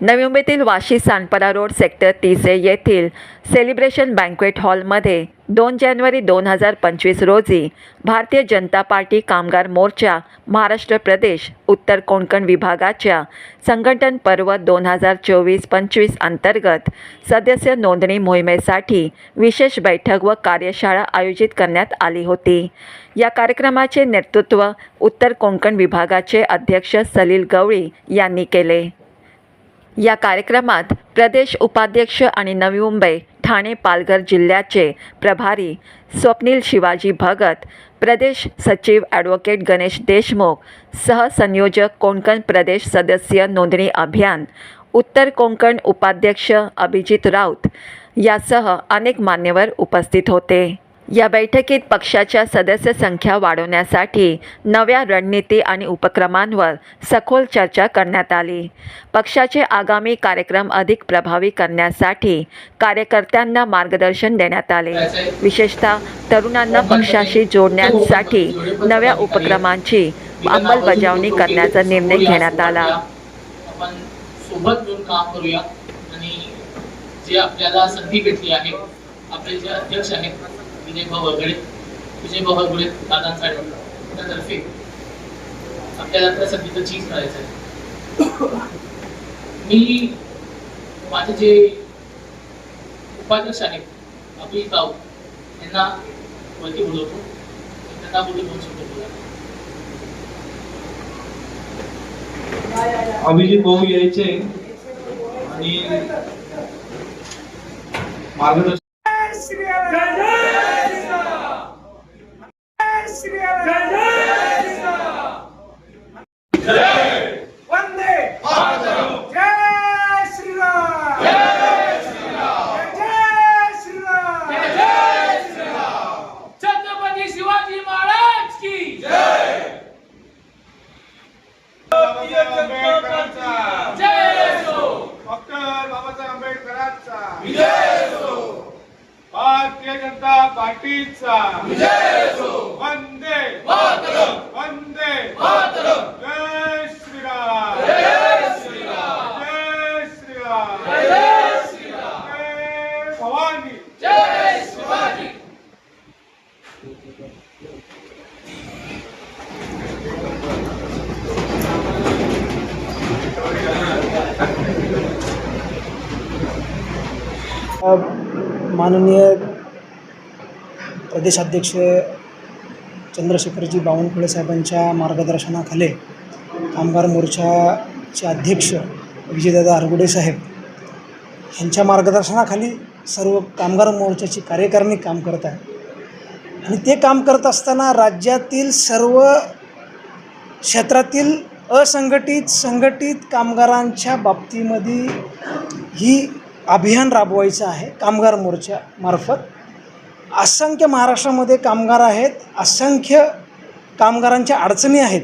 नवी मुंबईतील Vashi सानपरा road sector तीस येथील सेलिब्रेशन बँक्वेट हॉलमध्ये दोन जानेवारी दोन हजार पंचवीस रोजी भारतीय जनता पार्टी कामगार मोर्चा महाराष्ट्र प्रदेश उत्तर कोंकण विभागाच्या संघटन पर्व दोन हजार चोवीस पंचवीस अंतर्गत सदस्य नोंदणी मोहिमेसाठी विशेष बैठक व कार्यशाळा आयोजित करण्यात आली होती. या कार्यक्रमाचे नेतृत्व उत्तर कोंकण विभागाचे अध्यक्ष सलील गवळी यांनी केले. या कार्यक्रमात प्रदेश उपाध्यक्ष आणि नवी मुंबई ठाणे पालघर जिल्ह्याचे प्रभारी स्वप्नील शिवाजी भगत प्रदेश सचिव ॲडव्होकेट गणेश देशमुख सहसंयोजक कोंकण प्रदेश सदस्य नोंदणी अभियान उत्तर कोंकण उपाध्यक्ष अभिजित राऊत यासह अनेक मान्यवर उपस्थित होते. या बैठकीत पक्षाच्या सदस्य संख्या वाढवण्यासाठी नव्या रणनीती आणि उपक्रमांवर सखोल चर्चा करण्यात आली. पक्षाचे आगामी कार्यक्रम अधिक प्रभावी करण्यासाठी कार्यकर्त्यांना मार्गदर्शन देण्यात आले. विशेषतः तरुणांना पक्षाशी जोडण्यासाठी नव्या उपक्रमांची अंमलबजावणी करण्याचा निर्णय घेण्यात आला. जे आपल्याला संधी भेटली आहे आपले जे अध्यक्ष आहेत विजय भाऊ वगळे विजय भाऊ वगळे दादांसाठी त्यातर्फे आपल्याला त्या संधीचं चीज करायचं आहे मी माझे जे उपाध्यक्ष आहेत अभिजित राऊत यांना वरती बोलवतो. त्यांना बोलू दोन शब्द बोला. अभिजित भाऊ यायचे आणि मार्गदर्शन वंदे जय श्रीराम! जय श्रीराम जय श्रीराम! छत्रपती शिवाजी महाराज की जय! असो डॉक्टर बाबासाहेब आंबेडकरांचा भारतीय जनता पार्टीचा वंदे वंदे जय श्रीराम जय श्रीराम जय भवानी। जय शिवाजी। माननीय प्रदेशाध्यक्ष चंद्रशेखरजी बावनकुळे साहेबांच्या मार्गदर्शनाखाली कामगार मोर्चाचे अध्यक्ष विजयदादा हरगुडे साहेब यांच्या मार्गदर्शनाखाली सर्व कामगार मोर्चाची कार्यकारिणी काम करत आहे. आणि ते काम करत असताना राज्यातील सर्व क्षेत्रातील असंघटित संघटित कामगारांच्या बाबतीमध्ये ही अभियान राबवायचं आहे कामगार मोर्चामार्फत असंख्य महाराष्ट्रामध्ये कामगार आहेत असंख्य कामगारांच्या अडचणी आहेत.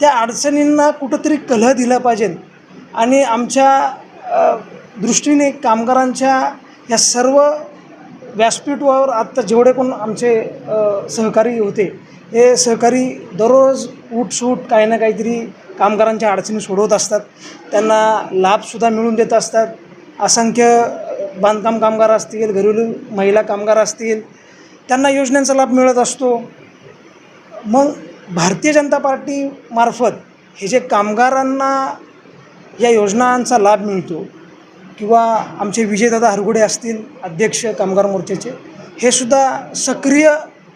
त्या अडचणींना कुठंतरी कलह दिला पाहिजे. आणि आमच्या दृष्टीने कामगारांच्या या सर्व व्यासपीठावर आत्ता जेवढे कोण आमचे सहकारी होते हे सहकारी दररोज उठसूट काही ना काहीतरी कामगारांच्या अडचणी सोडवत असतात. त्यांना लाभसुद्धा मिळून देत असतात. असंख्य बांधकाम कामगार असतील घरेलू महिला कामगार असतील त्यांना योजनांचा लाभ मिळत असतो. मग भारतीय जनता पार्टीमार्फत हे जे कामगारांना या योजनांचा लाभ मिळतो किंवा आमचे विजयदादा हरगुडे असतील अध्यक्ष कामगार मोर्चाचे हे सुद्धा सक्रिय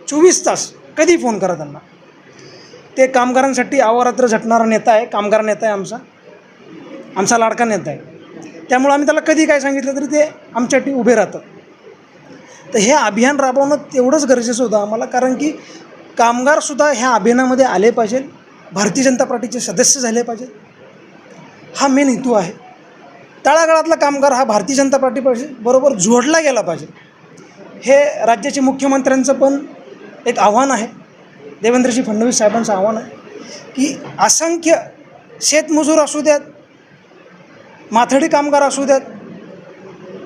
चोवीस तास कधी फोन करा त्यांना. ते कामगारांसाठी आवारात्र झटणारा नेता आहे कामगार नेता आहे आमचा. आमचा लाडका नेता आहे. त्यामुळं आम्ही त्याला कधी काय सांगितलं तरी ते आमच्यासाठी उभे राहतात. तर हे अभियान राबवणं तेवढंच गरजेचं होतं आम्हाला कारण की कामगारसुद्धा ह्या अभियानामध्ये आले पाहिजे. भारतीय जनता पार्टीचे सदस्य झाले पाहिजेत हा मेन हेतू आहे. तळागाळातला कामगार हा भारतीय जनता पार्टी पाहिजे बरोबर जोडला गेला पाहिजे. हे राज्याचे मुख्यमंत्र्यांचं पण एक आव्हान आहे. देवेंद्रजी फडणवीस साहेबांचं आव्हान आहे की असंख्य शेतमजूर असू द्यात माथडी कामगार असू द्यात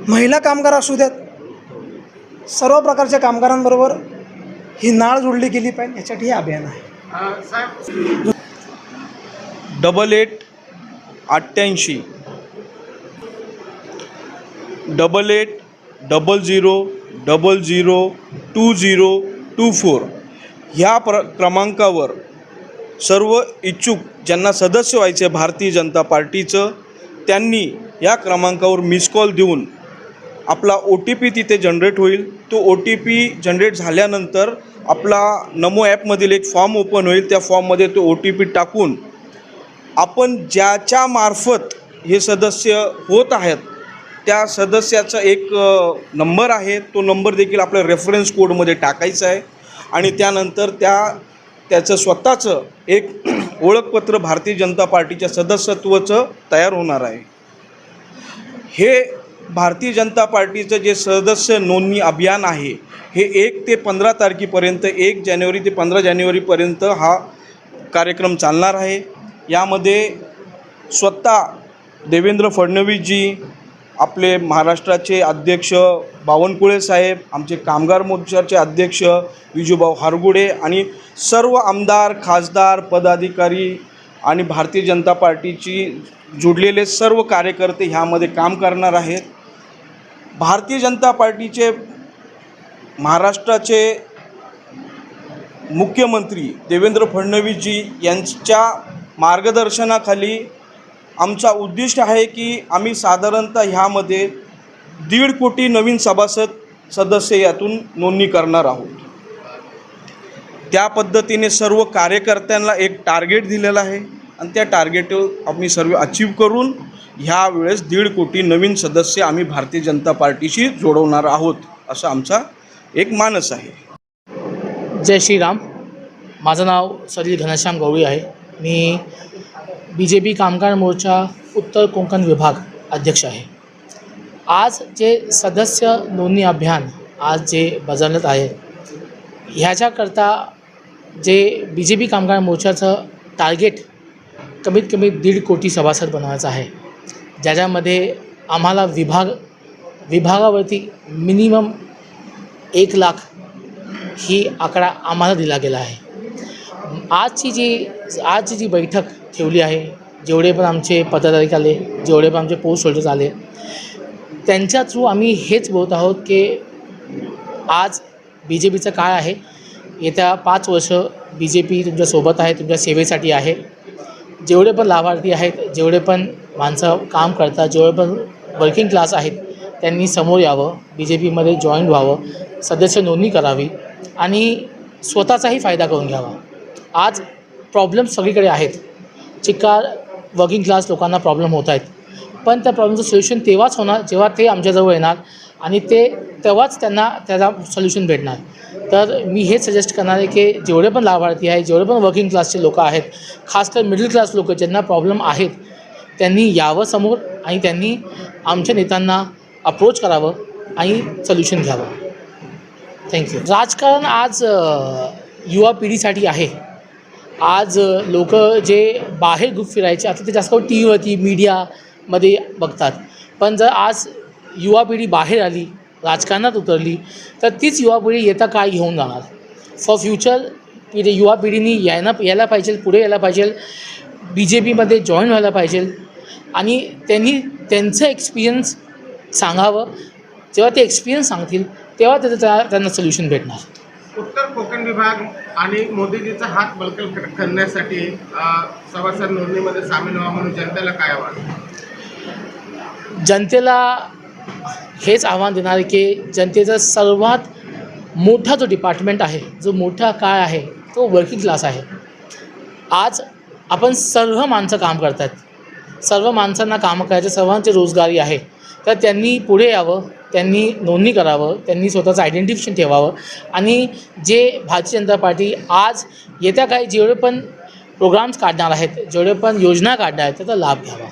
महिला कामगार असू द्यात सर्व प्रकारच्या कामगारांबरोबर ही नाळ जोडली गेली पाहिजे याच्यासाठी हे अभियान आहे. डबल एट अठ्ठ्याऐंशी double eight double zero double zero two zero two four. ह्या प्र क्रमांकावर सर्व इच्छुक ज्यांना सदस्य व्हायचे भारतीय जनता पार्टीचं त्यांनी या क्रमांकावर मिस कॉल देऊन आपला ओ टी पी तिथे जनरेट होईल. तो ओ टी पी जनरेट झाल्यानंतर आपला नमो ॲपमधील एक फॉर्म ओपन होईल. त्या फॉर्ममध्ये तो ओ टी पी टाकून आपण ज्याच्या मार्फत हे सदस्य होत आहेत त्या सदस्याचा एक नंबर आहे. तो नंबर देखील आपल्या रेफरन्स कोडमध्ये टाकायचा आहे. आणि त्यानंतर त्या त्याचं स्वतःचं एक ओळखपत्र भारतीय जनता पार्टीच्या सदस्यत्वाचं तयार होणार आहे. हे भारतीय जनता पार्टीचं जे सदस्य नोंदणी अभियान आहे हे एक ते पंधरा तारखेपर्यंत एक जानेवारी ते पंधरा जानेवारीपर्यंत हा कार्यक्रम चालणार आहे. यामध्ये स्वतः देवेंद्र फडणवीसजी आपले महाराष्ट्राचे अध्यक्ष बावनकुळे साहेब आमचे कामगार मोर्चाचे अध्यक्ष विजूभाऊ हारगुडे आणि सर्व आमदार खासदार पदाधिकारी आणि भारतीय जनता पार्टीची जुडलेले सर्व कार्यकर्ते ह्यामध्ये काम करणार आहेत. भारतीय जनता पार्टीचे महाराष्ट्राचे मुख्यमंत्री देवेंद्र फडणवीसजी यांच्या मार्गदर्शनाखाली आमचा उद्दिष्ट आहे की आम्ही साधारणतः ह्यामध्ये दीड कोटी नवीन सभासद सदस्य यातून नोंदणी करणार आहोत. त्या पद्धतीने सर्व कार्यकर्त्यांना एक टार्गेट दिलेलं आहे आणि त्या टार्गेट आम्ही सर्व अचीव करून ह्या वेळेस दीड कोटी नवीन सदस्य आम्ही भारतीय जनता पार्टीशी जोडवणार आहोत असा आमचा एक मानस आहे. जय श्रीराम. माझं नाव सलील घनश्याम गवळी आहे. मी बी जे पी कामगार मोर्चा उत्तर कोकण विभाग अध्यक्ष आहे. आज जे सदस्य नोंदणी अभियान आज जे बजावण्यात आहे ह्याच्याकरता जे बी जे पी कामगार मोर्चाचं टार्गेट कमीत कमी दीड कोटी सभासद बनवायचं आहे ज्याच्यामध्ये आम्हाला विभाग विभागावरती मिनिमम एक लाख ही आकडा आम्हाला दिला गेला आहे. आजची जी आजची जी बैठक ठेवली आहे. जेवढे पण आमचे पदाधिकारी आले जेवढे पण आमचे पोस्ट होल्डर्स आले त्यांच्या थ्रू आम्ही हेच बोलत आहोत की आज बी जे पीचं काळ आहे. येत्या पाच वर्ष बी जे पी तुमच्यासोबत आहे तुमच्या सेवेसाठी आहे. जेवढे पण लाभार्थी आहेत जेवढे पण माणसं काम करतात जेवढे पण वर्किंग क्लास आहेत त्यांनी समोर यावं बी जे पीमध्ये जॉईन व्हावं सदस्य नोंदणी करावी आणि स्वतःचाही फायदा करून घ्यावा. आज प्रॉब्लेम सगळीकडे आहेत. चिका वर्किंग क्लास लोकांना प्रॉब्लेम होत आहेत. पण त्या प्रॉब्लेमचं सोल्युशन तेव्हाच होणार जेव्हा ते आमच्याजवळ येणार आणि ते तेव्हाच त्यांना त्याचा सोल्युशन भेटणार. तर मी हेच सजेस्ट करणार आहे की जेवढे पण लाभार्थी आहेत जेवढे पण वर्किंग क्लासचे लोक आहेत खासकर मिडल क्लास लोक ज्यांना प्रॉब्लेम आहेत त्यांनी यावं समोर आणि त्यांनी आमच्या नेत्यांना अप्रोच करावं आणि सोल्युशन घ्यावं. थँक्यू राजकारण आज युवा पिढीसाठी आहे. आज लोक जे बाहेर ग्रुप फिरायचे आता ते जास्त करून टी व्हीवरती मीडियामध्ये बघतात. पण जर आज युवा पिढी बाहेर आली राजकारणात उतरली तर तीच युवा पिढी येता काय घेऊन जाणार? फॉर फ्युचर पिढी युवा पिढीनी यायला यायला पाहिजे पुढे यायला पाहिजे बी जे पीमध्ये जॉईन व्हायला पाहिजे. आणि त्यांनी त्यांचं एक्सपिरियन्स सांगावं. जेव्हा ते एक्सपिरियन्स सांगतील तेव्हा त्याचं त्या- त्यांना सोल्युशन भेटणार. उत्तर कोकण विभाग आणि मोदीजीचा हात बलकल करण्यासाठी सभासद नोंदणीमध्ये सामील व्हा म्हणून जनतेला काय आव्हान? जनतेला हेच आव्हान देणार आहे की जनतेचा सर्वात मोठा जो डिपार्टमेंट आहे जो मोठा काय आहे तो वर्किंग क्लास आहे. आज आपण सर्व माणसं काम करतात सर्व माणसांना कामं करायचे सर्वांचे रोजगारी आहे. तर त्यांनी पुढे यावं. त्यांनी नोंदणी करावं त्यांनी स्वतःचं आयडेंटिफिकेशन ठेवावं. आणि जे भारतीय जनता पार्टी आज येत्या काही जेवढे पण प्रोग्राम्स काढणार आहेत जेवढे पण योजना काढणार आहेत त्याचा लाभ घ्यावा.